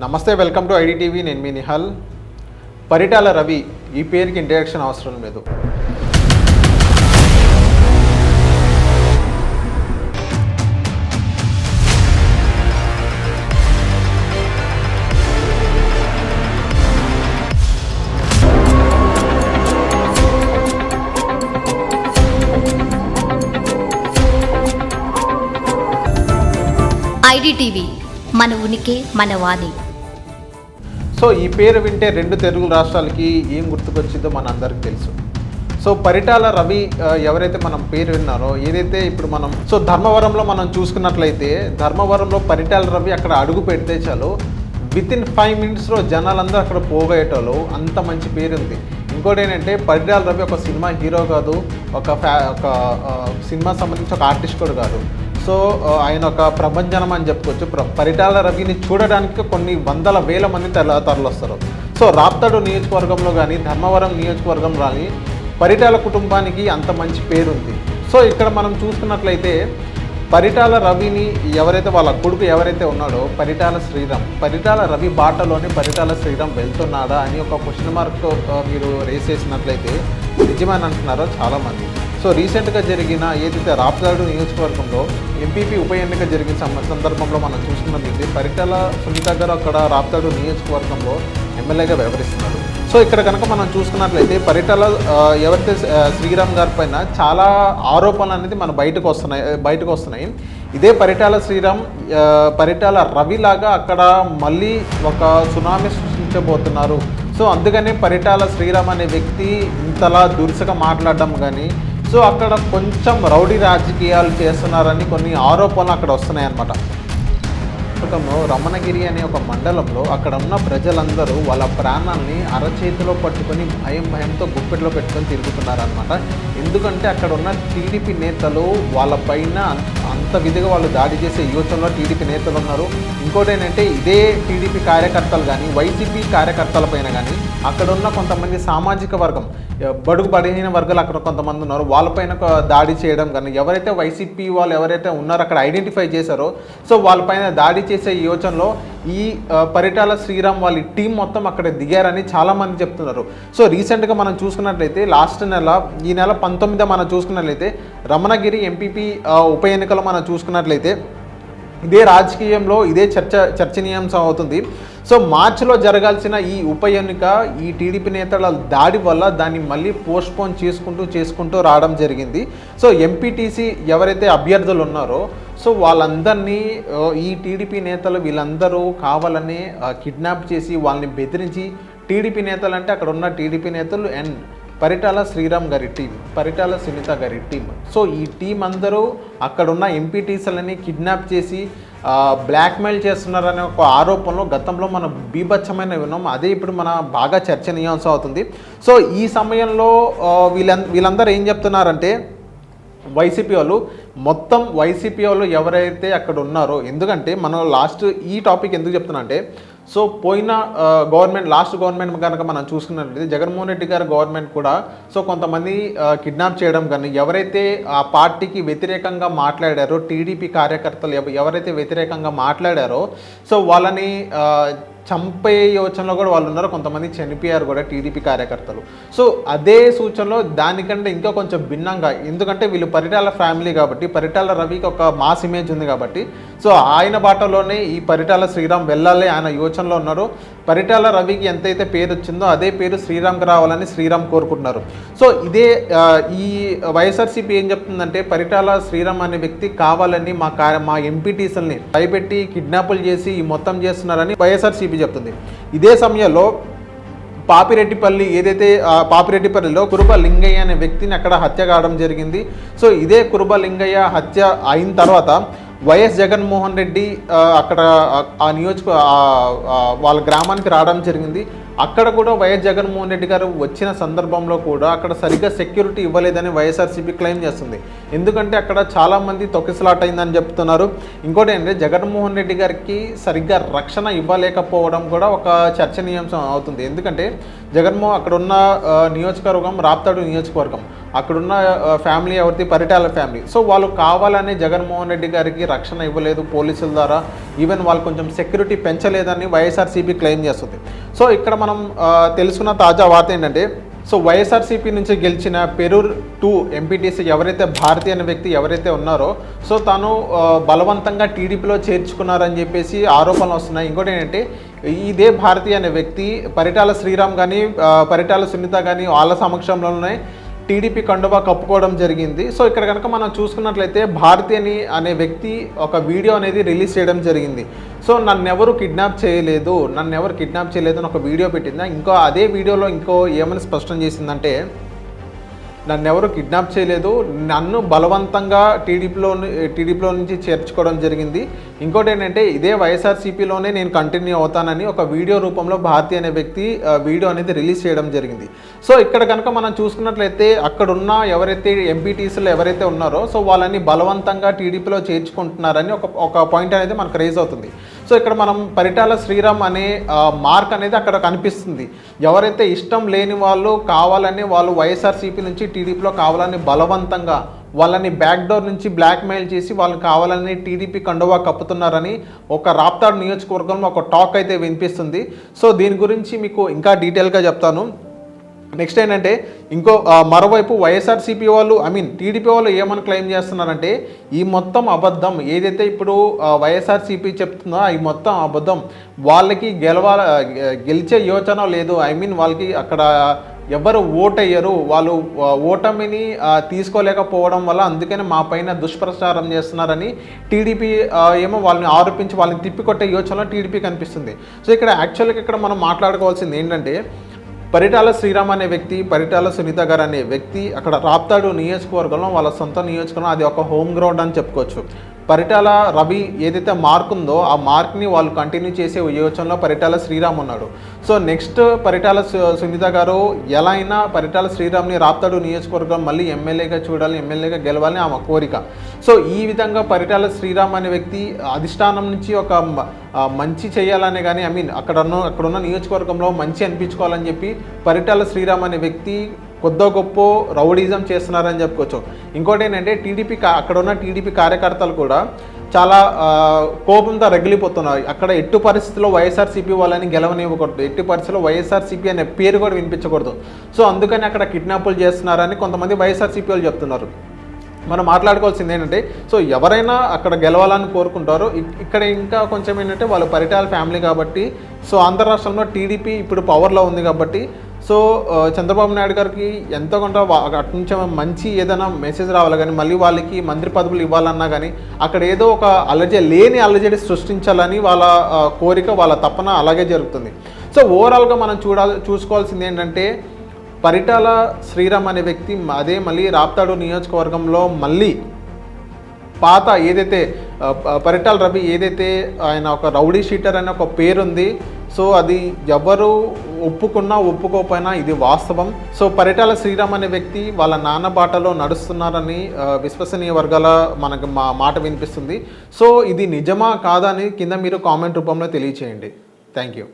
నమస్తే welcome to IDTV. నేను మీ నిహాల్. పరిటాల రవి ఈ పేరుకి ఇంట్రడక్షన్ అవసరం లేదు. ఐడిటీవీ మన ఉనికి మన వాణి. సో ఈ పేరు వింటే రెండు తెలుగు రాష్ట్రాలకి ఏం గుర్తుకొచ్చిందో మన అందరికి తెలుసు. సో పరిటాల రవి ఎవరైతే మనం పేరు విన్నారో ఏదైతే ఇప్పుడు మనం సో ధర్మవరంలో మనం చూసుకున్నట్లయితే ధర్మవరంలో పరిటాల రవి అక్కడ అడుగు పెడితే చాలు విత్ ఇన్ ఫైవ్ మినిట్స్లో జనాలందరూ అక్కడ పోగేటోళ్ళు అంత మంచి పేరు ఉంది. ఇంకోటి ఏంటంటే పరిటాల రవి ఒక సినిమా హీరో కాదు ఒక ఫ్యా ఒక సినిమా సంబంధించి ఒక ఆర్టిస్ట్ కూడా కాదు. సో ఆయన ఒక ప్రభంజనం అని చెప్పుకోవచ్చు. ప్ర- పరిటాల రవిని చూడడానికి కొన్ని వందల వేల మంది తరలి తరలొస్తారు సో రాప్తాడు నియోజకవర్గంలో కానీ ధర్మవరం నియోజకవర్గం కానీ పరిటాల కుటుంబానికి అంత మంచి పేరు ఉంది సో ఇక్కడ మనం చూసుకున్నట్లయితే పరిటాల రవిని ఎవరైతే వాళ్ళ కొడుకు ఎవరైతే ఉన్నాడో పరిటాల శ్రీరామ్ పరిటాల రవి బాటలోని పరిటాల శ్రీరామ్ వెళ్తున్నాడా అని ఒక క్వశ్చన్ మార్క్ మీరు రేస్ చేసినట్లయితే నిజమని అంటున్నారో చాలామంది. సో రీసెంట్గా జరిగిన ఏదైతే రాప్తాడు నియోజకవర్గంలో ఎంపీపీ ఉప ఎన్నిక జరిగిన సందర్భంలో మనం చూసుకున్నట్లయితే పరిటాల సునీత గారు అక్కడ రాప్తాడు నియోజకవర్గంలో ఎమ్మెల్యేగా వ్యవహరిస్తున్నారు. సో ఇక్కడ కనుక మనం చూసుకున్నట్లయితే పరిటాల ఎవరైతే శ్రీరామ్ గారి పైన చాలా ఆరోపణలు అనేది మన బయటకు వస్తున్నాయి బయటకు వస్తున్నాయి. ఇదే పరిటాల శ్రీరామ్ పరిటాల రవిలాగా అక్కడ మళ్ళీ ఒక సునామీ సృష్టించబోతున్నారు. సో అందుకనే పరిటాల శ్రీరామ్ అనే వ్యక్తి ఇంతలా దురుసగా మాట్లాడడం కానీ సో అక్కడ కొంచెం రౌడీ రాజకీయాలు చేస్తున్నారని కొన్ని ఆరోపణలు అక్కడ వస్తున్నాయి అన్నమాట పుస్తకంలో రమణగిరి అనే ఒక మండలంలో అక్కడ ఉన్న ప్రజలందరూ వాళ్ళ ప్రాణాల్ని అరచేతిలో పట్టుకొని భయం భయంతో గుప్పెట్లో పెట్టుకొని తిరుగుతున్నారనమాట ఎందుకంటే అక్కడ ఉన్న టీడీపీ నేతలు వాళ్ళ పైన అంత విధిగా వాళ్ళు దాడి చేసే యువతంలో టీడీపీ నేతలు ఉన్నారు. ఇంకోటి ఏంటంటే ఇదే టీడీపీ కార్యకర్తలు కానీ వైసీపీ కార్యకర్తల పైన కానీ అక్కడ ఉన్న కొంతమంది సామాజిక వర్గం బడుగు బలహీన వర్గాలు అక్కడ కొంతమంది ఉన్నారు. వాళ్ళపైన ఒక దాడి చేయడం కానీ ఎవరైతే వైసీపీ వాళ్ళు ఎవరైతే ఉన్నారో అక్కడ ఐడెంటిఫై చేశారో సో వాళ్ళపైన దాడి చేసే యోచనలో ఈ పరిటాల శ్రీరామ్ వాళ్ళ టీం మొత్తం అక్కడ దిగారని చాలామంది చెప్తున్నారు. సో రీసెంట్గా మనం చూసుకున్నట్లయితే లాస్ట్ నెల ఈ నెల పంతొమ్మిదో మనం చూసుకున్నట్లయితే రమణగిరి ఎంపీపీ ఉప ఎన్నికలో మనం చూసుకున్నట్లయితే ఇదే రాజకీయంలో ఇదే చర్చ చర్చనీయాంశం అవుతుంది. సో మార్చిలో జరగాల్సిన ఈ ఉప ఎన్నిక ఈ టీడీపీ నేతల దాడి వల్ల దాన్ని మళ్ళీ పోస్ట్పోన్ చేసుకుంటూ చేసుకుంటూ రావడం జరిగింది. సో ఎంపీటీసీ ఎవరైతే అభ్యర్థులు ఉన్నారో సో వాళ్ళందరినీ ఈ టీడీపీ నేతలు వీళ్ళందరూ కావాలని కిడ్నాప్ చేసి వాళ్ళని బెదిరించి టీడీపీ నేతలు అంటే అక్కడ ఉన్న టీడీపీ నేతలు అండ్ పరిటాల శ్రీరామ్ గారి టీం పరిటాల సునీత గారి టీం. సో ఈ టీం అందరూ అక్కడ ఉన్న ఎంపీటీసీలని కిడ్నాప్ చేసి బ్లాక్మెయిల్ చేస్తున్నారనే ఒక ఆరోపణలో గతంలో మనం బీభత్సమైన విన్నాం. అదే ఇప్పుడు మన బాగా చర్చనీయాంశం అవుతుంది. సో ఈ సమయంలో వీళ్ళ వీళ్ళందరూ ఏం చెప్తున్నారంటే వైసీపీ వాళ్ళు మొత్తం వైసీపీ వాళ్ళు ఎవరైతే అక్కడ ఉన్నారో ఎందుకంటే మనం లాస్ట్ ఈ టాపిక్ ఎందుకు చెప్తున్నా అంటే సో పోయిన గవర్నమెంట్ లాస్ట్ గవర్నమెంట్ కనుక మనం చూసుకున్నట్లయితే జగన్మోహన్ రెడ్డి గారి గవర్నమెంట్ కూడా సో కొంతమంది కిడ్నాప్ చేయడం కానీ ఎవరైతే ఆ పార్టీకి వ్యతిరేకంగా మాట్లాడారో టీడీపీ కార్యకర్తలు ఎవరైతే వ్యతిరేకంగా మాట్లాడారో సో వాళ్ళని చంపే యోచనలో కూడా వాళ్ళు ఉన్నారు. కొంతమంది చనిపోయారు కూడా టీడీపీ కార్యకర్తలు. సో అదే సూచనలో దానికంటే ఇంకా కొంచెం భిన్నంగా ఎందుకంటే వీళ్ళు పరిటాల ఫ్యామిలీ కాబట్టి పరిటాల రవికి ఒక మాస్ ఇమేజ్ ఉంది కాబట్టి సో ఆయన బాటలోనే ఈ పరిటాల శ్రీరామ్ వెళ్ళాలి ఆయన యోచనలో ఉన్నారు. పరిటాల రవికి ఎంతైతే పేరు వచ్చిందో అదే పేరు శ్రీరామ్కి రావాలని శ్రీరామ్ కోరుకుంటున్నారు. సో ఇదే ఈ వైఎస్ఆర్సీపీ ఏం చెప్తుందంటే పరిటాల శ్రీరామ్ అనే వ్యక్తి కావాలని మా కార్య మా ఎంపీటీసీలని భయపెట్టి కిడ్నాపులు చేసి ఈ మొత్తం చేస్తున్నారని వైఎస్ఆర్సీపీ చెప్తుంది. ఇదే సమయంలో పాపిరెడ్డిపల్లి ఏదైతే పాపిరెడ్డిపల్లిలో కురుబ లింగయ్య అనే వ్యక్తిని అక్కడ హత్య కావడం జరిగింది. సో ఇదే కురుబ లింగయ్య హత్య అయిన తర్వాత వైఎస్ జగన్మోహన్ రెడ్డి అక్కడ ఆ- నియోజక వాళ్ళ గ్రామానికి రావడం జరిగింది. అక్కడ కూడా వైఎస్ జగన్మోహన్ రెడ్డి గారు వచ్చిన సందర్భంలో కూడా అక్కడ సరిగ్గా సెక్యూరిటీ ఇవ్వలేదని వైఎస్ఆర్సీపీ క్లెయిమ్ చేస్తుంది. ఎందుకంటే అక్కడ చాలామంది తొక్కిసలాట్ అయిందని చెప్తున్నారు. ఇంకోటి ఏంటంటే జగన్మోహన్ రెడ్డి గారికి సరిగ్గా రక్షణ ఇవ్వలేకపోవడం కూడా ఒక చర్చనీయాంశం అవుతుంది. ఎందుకంటే జగన్మోహన్ అక్కడ ఉన్న నియోజకవర్గం రాప్తాడు నియోజకవర్గం. అక్కడున్న ఫ్యామిలీ ఎవరిది? పరిటాల ఫ్యామిలీ సో వాళ్ళు కావాలని జగన్మోహన్ రెడ్డి గారికి రక్షణ ఇవ్వలేదు పోలీసుల ద్వారా. ఈవెన్ వాళ్ళు కొంచెం సెక్యూరిటీ పెంచలేదని వైఎస్ఆర్సీపీ క్లెయిమ్ చేస్తుంది. సో ఇక్కడ మనం తెలుసుకున్న తాజా వార్త ఏంటంటే సో వైఎస్ఆర్సీపీ నుంచి గెలిచిన పెరూర్ టూ ఎంపీటీసీ ఎవరైతే భారతి అనే వ్యక్తి ఎవరైతే ఉన్నారో సో తాను బలవంతంగా టీడీపీలో చేర్చుకున్నారని చెప్పేసి ఆరోపణలు వస్తున్నాయి. ఇంకోటి ఏంటంటే ఇదే భారతి అనే వ్యక్తి పరిటాల శ్రీరామ్ కానీ పరిటాల సునీత కానీ వాళ్ళ సమక్షంలోనే టీడీపీ కండువా కప్పుకోవడం జరిగింది. సో ఇక్కడ కనుక మనం చూసుకున్నట్లయితే భారతీయని అనే వ్యక్తి ఒక వీడియో అనేది రిలీజ్ చేయడం జరిగింది. సో నన్ను ఎవరు కిడ్నాప్ చేయలేదు నన్ను ఎవరు కిడ్నాప్ చేయలేదు అని ఒక వీడియో పెట్టిందా? ఇంకో అదే వీడియోలో ఇంకో ఏమని స్పష్టం చేసిందంటే నన్ను ఎవరు కిడ్నాప్ చేయలేదు. నన్ను బలవంతంగా టీడీపీలో టీడీపీలో నుంచి చేర్చుకోవడం జరిగింది. ఇంకోటి ఏంటంటే ఇదే వైఎస్ఆర్సీపీలోనే నేను కంటిన్యూ అవుతానని ఒక వీడియో రూపంలో భారతి అనే వ్యక్తి వీడియో అనేది రిలీజ్ చేయడం జరిగింది. సో ఇక్కడ కనుక మనం చూసుకున్నట్లయితే అక్కడున్న ఎవరైతే ఎంపీటీసీలు ఎవరైతే ఉన్నారో సో వాళ్ళని బలవంతంగా టీడీపీలో చేర్చుకుంటున్నారని ఒక ఒక పాయింట్ అనేది మనకు రేజ్ అవుతుంది. సో ఇక్కడ మనం పరిటాల శ్రీరామ్ అనే మార్క్ అనేది అక్కడ కనిపిస్తుంది. ఎవరైతే ఇష్టం లేని వాళ్ళు కావాలని వాళ్ళు వైఎస్ఆర్సీపీ నుంచి టీడీపీలో కావాలని బలవంతంగా వాళ్ళని బ్యాక్ డోర్ నుంచి బ్లాక్మెయిల్ చేసి వాళ్ళని కావాలని టీడీపీ కండువా కప్పుతున్నారని ఒక రాప్తాడు నియోజకవర్గంలో ఒక టాక్ అయితే వినిపిస్తుంది. సో దీని గురించి మీకు ఇంకా డీటెయిల్గా చెప్తాను. నెక్స్ట్ ఏంటంటే ఇంకో మరోవైపు వైఎస్ఆర్సీపీ వాళ్ళు ఐ మీన్ టీడీపీ వాళ్ళు ఏమని క్లెయిమ్ చేస్తున్నారంటే ఈ మొత్తం అబద్ధం ఏదైతే ఇప్పుడు వైఎస్ఆర్సీపీ చెప్తుందో ఈ మొత్తం అబద్ధం వాళ్ళకి గెలవాల గెలిచే యోచన లేదు. ఐ మీన్ వాళ్ళకి అక్కడ ఎవరు ఓటయ్యరు. వాళ్ళు ఓటమిని తీసుకోలేకపోవడం వల్ల అందుకని మా పైన దుష్ప్రచారం చేస్తున్నారని టీడీపీ ఏమో వాళ్ళని ఆరోపించి వాళ్ళని తిప్పికొట్టే యోచనలో టీడీపీ కనిపిస్తుంది. సో ఇక్కడ యాక్చువల్గా ఇక్కడ మనం మాట్లాడుకోవాల్సింది ఏంటంటే పరిటాల శ్రీరామ్ అనే వ్యక్తి పరిటాల సునీత గారు అనే వ్యక్తి అక్కడ రాప్తాడు నియోజకవర్గంలో వాళ్ళ సొంత నియోజకవర్గం అది ఒక హోమ్ గ్రౌండ్ అని చెప్పుకోవచ్చు. పరిటాల రవి ఏదైతే మార్క్ ఉందో ఆ మార్క్ని వాళ్ళు కంటిన్యూ చేసే యోచనలో పరిటాల శ్రీరామ్ ఉన్నాడు. సో నెక్స్ట్ పరిటాల సునీత గారు ఎలా అయినా పరిటాల శ్రీరామ్ని రాప్తాడు నియోజకవర్గం మళ్ళీ ఎమ్మెల్యేగా చూడాలి ఎమ్మెల్యేగా గెలవాలని ఆమె కోరిక. సో ఈ విధంగా పరిటాల శ్రీరామ్ అనే వ్యక్తి అధిష్టానం నుంచి ఒక మంచి చేయాలనే కానీ ఐ మీన్ అక్కడ అక్కడున్న అక్కడ ఉన్న నియోజకవర్గంలో మంచి అనిపించుకోవాలని చెప్పి పరిటాల శ్రీరామ్ అనే వ్యక్తి కొద్ద గొప్ప రౌడీజం చేస్తున్నారని చెప్పుకోవచ్చు. ఇంకోటి ఏంటంటే టీడీపీ అక్కడ ఉన్న టీడీపీ కార్యకర్తలు కూడా చాలా కోపంతో రగిలిపోతున్నారు. అక్కడ ఎట్టు పరిస్థితుల్లో వైఎస్ఆర్సీపీ వాళ్ళని గెలవనివ్వకూడదు. ఎట్టి పరిస్థితుల్లో వైఎస్ఆర్సీపీ అనే పేరు కూడా వినిపించకూడదు. సో అందుకని అక్కడ కిడ్నాపులు చేస్తున్నారని కొంతమంది వైఎస్ఆర్సీపీ వాళ్ళు చెప్తున్నారు. మనం మాట్లాడుకోవాల్సింది ఏంటంటే సో ఎవరైనా అక్కడ గెలవాలని కోరుకుంటారో ఇక్కడ ఇంకా కొంచెం ఏంటంటే వాళ్ళు పరిటాల ఫ్యామిలీ కాబట్టి సో ఆంధ్ర రాష్ట్రంలో టీడీపీ ఇప్పుడు పవర్లో ఉంది కాబట్టి సో చంద్రబాబు నాయుడు గారికి ఎంతో కొంత అటు నుంచి మంచి ఏదైనా మెసేజ్ రావాలి కానీ మళ్ళీ వాళ్ళకి మంత్రి పదవులు ఇవ్వాలన్నా కానీ అక్కడ ఏదో ఒక అలజడి లేని అలజడి సృష్టించాలని వాళ్ళ కోరిక వాళ్ళ తపన అలాగే జరుగుతుంది. సో ఓవరాల్గా మనం చూడాలి చూసుకోవాల్సింది ఏంటంటే పరిటాల శ్రీరామ్ అనే వ్యక్తి అదే మళ్ళీ రాప్తాడు నియోజకవర్గంలో మళ్ళీ పాత ఏదైతే పరిటాల రవి ఏదైతే ఆయన ఒక రౌడీ షీటర్ అనే ఒక పేరుంది సో అది ఎవరు ఒప్పుకున్నా ఒప్పుకోకపోయినా ఇది వాస్తవం. సో పరిటాల శ్రీరామ్ అనే వ్యక్తి వాళ్ళ నాన్న బాటలో నడుస్తున్నారని విశ్వసనీయ వర్గాల మనకు మా మాట వినిపిస్తుంది. సో ఇది నిజమా కాదా అని కింద మీరు కామెంట్ రూపంలో తెలియచేయండి. Thank you.